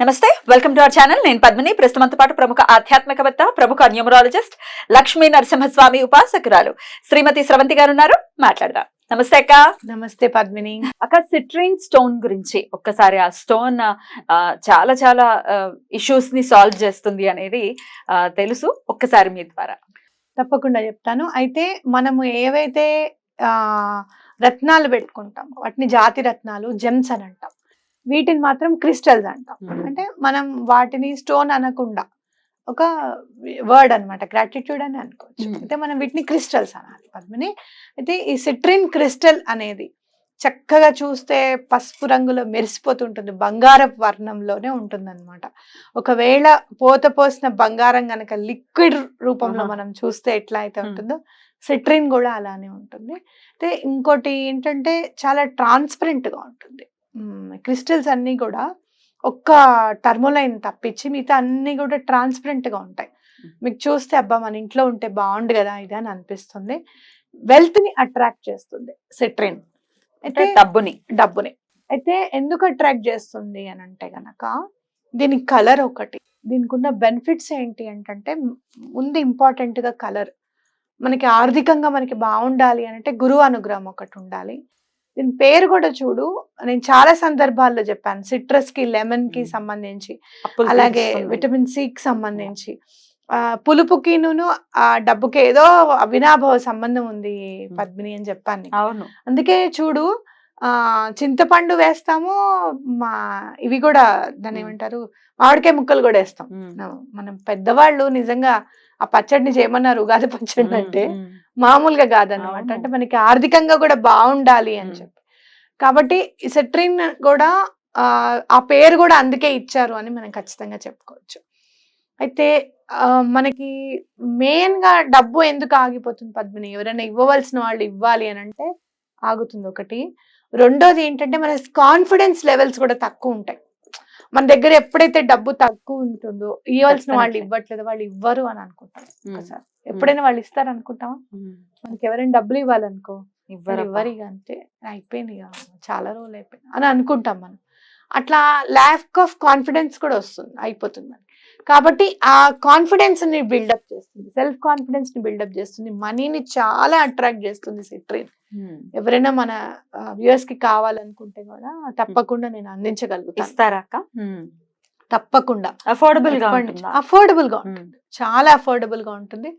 నమస్తే welcome to our channel. నేను పద్మిని. ప్రస్తుతంతో పాటు ప్రముఖ ఆధ్యాత్మికవేత్త ప్రముఖ న్యూమరాలజిస్ట్ లక్ష్మీ నరసింహస్వామి ఉపాసకురాలు శ్రీమతి స్రవంతి గారు ఉన్నారు మాట్లాడదాం. నమస్తే అక్క. నమస్తే పద్మిని. అక్క సిట్రిన్ స్టోన్ గురించి ఒక్కసారి ఆ స్టోన్ చాలా చాలా ఇష్యూస్ని సాల్వ్ చేస్తుంది అనేది తెలుసు. ఒక్కసారి మీ ద్వారా. తప్పకుండా చెప్తాను. అయితే మనము ఏవైతే రత్నాలు పెట్టుకుంటాం వాటిని జాతి రత్నాలు జెమ్స్ అని అంటాం. వీటిని మాత్రం క్రిస్టల్స్ అంటాం. అంటే మనం వాటిని స్టోన్ అనకుండా ఒక వర్డ్ అన్నమాట గ్రాటిట్యూడ్ అని అనుకోవచ్చు. అయితే మనం వీటిని క్రిస్టల్స్ అనాలి పద్మిని అయితే ఈ సిట్రిన్ క్రిస్టల్ అనేది చక్కగా చూస్తే పసుపు రంగులో మెరిసిపోతుంటుంది బంగారపు వర్ణంలోనే ఉంటుంది అనమాట ఒకవేళ పోత పోసిన బంగారం గనక లిక్విడ్ రూపంలో. మనం చూస్తే ఎట్లా అయితే. ఉంటుందో సిట్రిన్ కూడా అలానే ఉంటుంది అయితే ఇంకోటి ఏంటంటే చాలా ట్రాన్స్పరెంట్గా ఉంటుంది క్రిస్టల్స్ అన్నీ కూడా ఒక్క టర్మోలైన్ తప్పించి మిగతా అన్ని కూడా ట్రాన్స్పరెంట్గా ఉంటాయి. మీకు చూస్తే అబ్బా మన ఇంట్లో ఉంటే బాగుండు కదా ఇది అని అనిపిస్తుంది. వెల్త్ని అట్రాక్ట్ చేస్తుంది సిట్రిన్. అయితే డబ్బుని. డబ్బుని. అయితే ఎందుకు అట్రాక్ట్ చేస్తుంది అని అంటే గనక దీని కలర్ ఒకటి. దీనికి ఉన్న బెనిఫిట్స్ ఏంటి అంటే ముందు ఇంపార్టెంట్గా కలర్. మనకి ఆర్థికంగా మనకి బాగుండాలి అని అంటే గురువు అనుగ్రహం ఒకటి ఉండాలి. దీని పేరు కూడా చూడు నేను చాలా సందర్భాల్లో చెప్పాను సిట్రస్కి లెమన్కి. సంబంధించి అలాగే. విటమిన్ సి కి సంబంధించి పులుపుకిను ఆ డబ్బుకి ఏదో అవినాభావ సంబంధం ఉంది పద్మిని అని చెప్పాను. అవును అందుకే చూడు ఆ చింతపండు వేస్తాము మా ఇవి కూడా దాన్ని. ఏమంటారు మామిడికాయ ముక్కలు కూడా వేస్తాం. మనం- పెద్దవాళ్ళు నిజంగా ఆ పచ్చడిని చేయమన్నారు ఉగాది పచ్చడి అంటే. మామూలుగా కాదన్నమాట. అవును. అంటే మనకి ఆర్థికంగా కూడా బాగుండాలి అని. చెప్పి. కాబట్టి సెట్రిన్ కూడా ఆ, పేరు కూడా అందుకే ఇచ్చారు అని మనం ఖచ్చితంగా చెప్పుకోవచ్చు. అయితే మనకి మెయిన్గా డబ్బు ఎందుకు ఆగిపోతుంది పద్మిని? ఎవరైనా ఇవ్వవలసిన వాళ్ళు ఇవ్వాలి అని అంటే ఆగుతుంది ఒకటి. రెండోది ఏంటంటే మన కాన్ఫిడెన్స్ లెవెల్స్ కూడా తక్కువ ఉంటాయి. మన దగ్గర ఎప్పుడైతే డబ్బు తక్కువ ఉంటుందో ఇవ్వాల్సిన వాళ్ళు. ఇవ్వట్లేదు వాళ్ళు ఇవ్వరు అని అనుకుంటాం. ఒకసారి ఎప్పుడైనా వాళ్ళు ఇస్తారు అనుకుంటామా. మనకి ఎవరైనా డబ్బులు ఇవ్వాలనుకో ఇవ్వరు. ఇవ్వరు ఇక అంతే అయిపోయింది ఇక చాలా రోజులు అయిపోయింది అని అనుకుంటాం మనం అట్లా ల్యాక్ ఆఫ్ కాన్ఫిడెన్స్ కూడా వస్తుంది అయిపోతుంది మనకి కాబట్టి ఆ కాన్ఫిడెన్స్ని బిల్డప్ చేస్తుంది. సెల్ఫ్ కాన్ఫిడెన్స్ని బిల్డప్ చేస్తుంది. మనీని చాలా అట్రాక్ట్ చేస్తుంది సిట్రీన్ ఉమ్. ఎవరైనా మన వ్యూయర్స్కి కావాలనుకుంటే కూడా తప్పకుండా నేను అందించగలుగుతాను. ఉమ్. తప్పకుండా. అఫోర్డబుల్గా ఉంటుందా? అఫోర్డబుల్గా ఉమ్. చాలా అఫోర్డబుల్గా ఉంటుంది.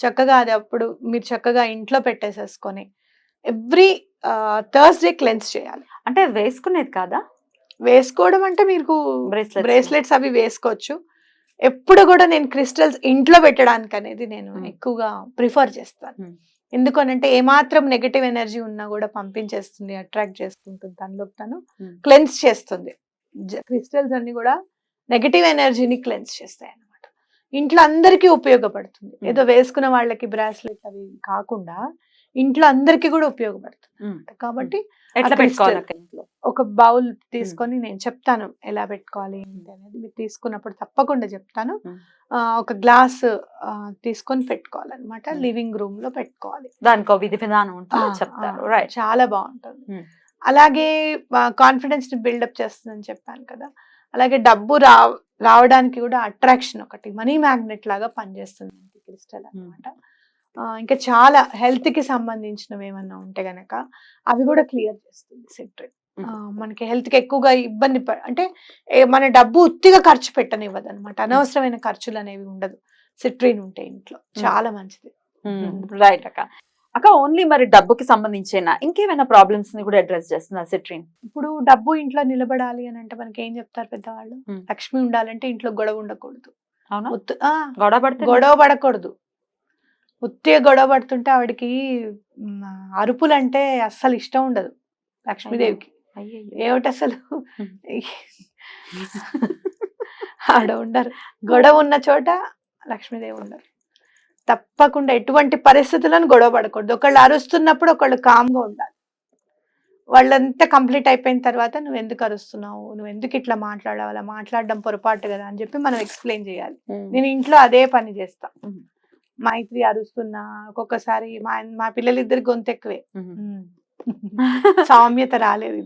చక్కగా అది అప్పుడు మీరు చక్కగా ఇంట్లో పెట్టేసేసుకొని ఎవ్రీ థర్స్డే క్లెన్స్ చేయాలి. అంటే వేసుకునేది కాదా? వేసుకోవడం అంటే మీకు. బ్రేస్లెట్స్ అవి వేసుకోవచ్చు. ఎప్పుడు కూడా నేను క్రిస్టల్స్ ఇంట్లో పెట్టడానికి అనేది నేను Hmm. ఎక్కువగా ప్రిఫర్ చేస్తాను Hmm. ఎందుకనంటే ఏమాత్రం నెగటివ్ ఎనర్జీ ఉన్నా కూడా పంపించేస్తుంది అట్రాక్ట్ చేసుకుంటుంది తనలోకి తను Hmm. క్లెన్స్ చేస్తుంది క్రిస్టల్స్ అన్ని కూడా నెగటివ్ ఎనర్జీని క్లెన్స్ చేస్తాయి అన్నమాట ఇంట్లో అందరికీ ఉపయోగపడుతుంది. ఏదో వేసుకున్న వాళ్ళకి బ్రాస్లెట్ అవి కాకుండా ఇంట్లో అందరికీ కూడా ఉపయోగపడుతుంది. కాబట్టి ఎట్లా పెట్టుకోవాలి ఒక బౌల్ తీసుకొని నేను చెప్తాను ఎలా పెట్టుకోవాలి ఏంటి అనేది. మీరు తీసుకున్నప్పుడు తప్పకుండా చెప్తాను. ఒక గ్లాస్ తీసుకొని పెట్టుకోవాలన్నమాట. లివింగ్ రూమ్లో పెట్టుకోవాలి. దానికి విధి విధానం ఉంటుంది చెప్తారు. చాలా బాగుంటుంది. అలాగే కాన్ఫిడెన్స్ని బిల్డప్ చేస్తుందని చెప్పాను కదా. అలాగే డబ్బు రా రావడానికి కూడా అట్రాక్షన్ ఒకటి మనీ మ్యాగ్నెట్ లాగా పనిచేస్తుంది క్రిస్టల్ అన్నమాట. ఆ, ఇంకా చాలా హెల్త్కి సంబంధించినవి ఏమన్నా ఉంటే గనక అవి కూడా క్లియర్ చేస్తుంది సిట్రిన్. మనకి హెల్త్కి ఎక్కువగా ఇబ్బంది అంటే మన డబ్బు ఉత్తిగా ఖర్చు పెట్టనివ్వదు అనమాట అనవసరమైన ఖర్చులు అనేవి ఉండదు. సిట్రిన్ ఉంటే ఇంట్లో. చాలా మంచిది. రైట్ అక్క. అక్క ఓన్లీ మరి డబ్బుకి సంబంధించిన? ఇంకేమైనా ప్రాబ్లమ్స్ని కూడా అడ్రస్ చేస్తుంది సిట్రిన్? ఇప్పుడు డబ్బు ఇంట్లో నిలబడాలి అని అంటే మనకి ఏం చెప్తారు పెద్దవాళ్ళు. లక్ష్మి ఉండాలంటే ఇంట్లో గొడవ ఉండకూడదు. గొడవ పడితే గొడవ పడకూడదు. ఉత్తిగా గొడవ పడుతుంటే ఆవిడకి అరుపులు అంటే అస్సలు ఇష్టం ఉండదు లక్ష్మీదేవికి. ఏమిటి అసలు. ఆడ ఉండరు. గొడవ ఉన్న చోట లక్ష్మీదేవి ఉండరు. తప్పకుండా ఎటువంటి పరిస్థితులను గొడవ పడకూడదు. ఒకళ్ళు అరుస్తున్నప్పుడు ఒకళ్ళు కామ్గా ఉండాలి. వాళ్ళంతా కంప్లీట్ అయిపోయిన తర్వాత నువ్వు ఎందుకు అరుస్తున్నావు? నువ్వు ఎందుకు ఇట్లా మాట్లాడావు అలా మాట్లాడడం పొరపాటు కదా అని చెప్పి మనం ఎక్స్ప్లెయిన్ చేయాలి. నేను ఇంట్లో అదే పని చేస్తా. మ్మ్. మైత్రి అరుస్తున్నా ఒక్కొక్కసారి మా మా పిల్లలిద్దరి గొంతు ఎక్కువే. సామ్యత రాలేదు.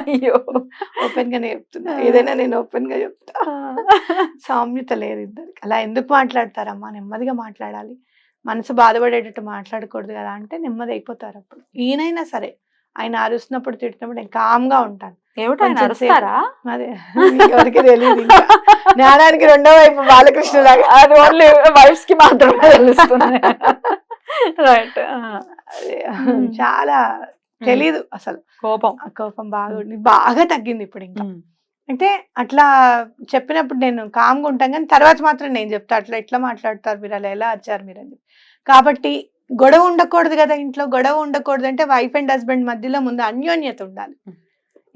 అయ్యో. ఓపెన్ గానే చెప్తున్నా ఏదైనా నేను ఓపెన్గా చెప్తా సామ్యత లేదు ఇద్దరికి. అలా ఎందుకు మాట్లాడతారమ్మా? నెమ్మదిగా మాట్లాడాలి. మనసు బాధపడేటట్టు మాట్లాడకూడదు కదా అంటే నెమ్మది అయిపోతారు అప్పుడు. ఈయనైనా సరే ఆయన అరుస్తున్నప్పుడు తిట్టినప్పుడు నేను కామ్గా ఉంటాను. అరుస్తారా? అదే ఎవరికి తెలియదు. జ్ఞానానికి రెండో వైపు బాలకృష్ణ లాగా. అది ఓన్లీ వైఫ్స్కి మాత్రమే తెలుస్తుంది. Right Hmm. చాలా తెలీదు అసలు. కోపం. కోపం బాగా ఉంది. బాగా తగ్గింది ఇప్పుడు ఇంకా. అంటే అట్లా చెప్పినప్పుడు నేను కామ్గా ఉంటాను కానీ తర్వాత మాత్రం నేను చెప్తా అట్లా ఎట్లా మాట్లాడతారు మీరు అలా ఎలా వచ్చారు మీరు అని. కాబట్టి గొడవ ఉండకూడదు కదా ఇంట్లో గొడవ ఉండకూడదు అంటే వైఫ్ అండ్ హస్బెండ్ మధ్యలో ముందు అన్యోన్యత ఉండాలి.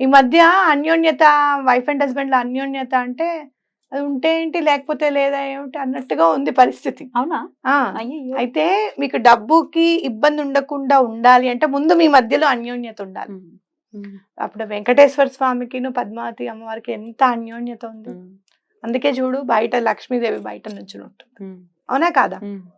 ఈ మధ్య అన్యోన్యత వైఫ్ అండ్ హస్బెండ్లో అన్యోన్యత అంటే అది ఉంటే ఏంటి లేకపోతే లేదా ఏమిటి అన్నట్టుగా ఉంది పరిస్థితి. అవునా? అయితే మీకు డబ్బుకి ఇబ్బంది ఉండకుండా ఉండాలి అంటే ముందు మీ మధ్యలో అన్యోన్యత ఉండాలి. అప్పుడు వెంకటేశ్వర స్వామికి పద్మావతి అమ్మవారికి ఎంత అన్యోన్యత ఉంది. అందుకే చూడు బయట లక్ష్మీదేవి బయట నుంచి ఉంటుంది. అవునా కాదా?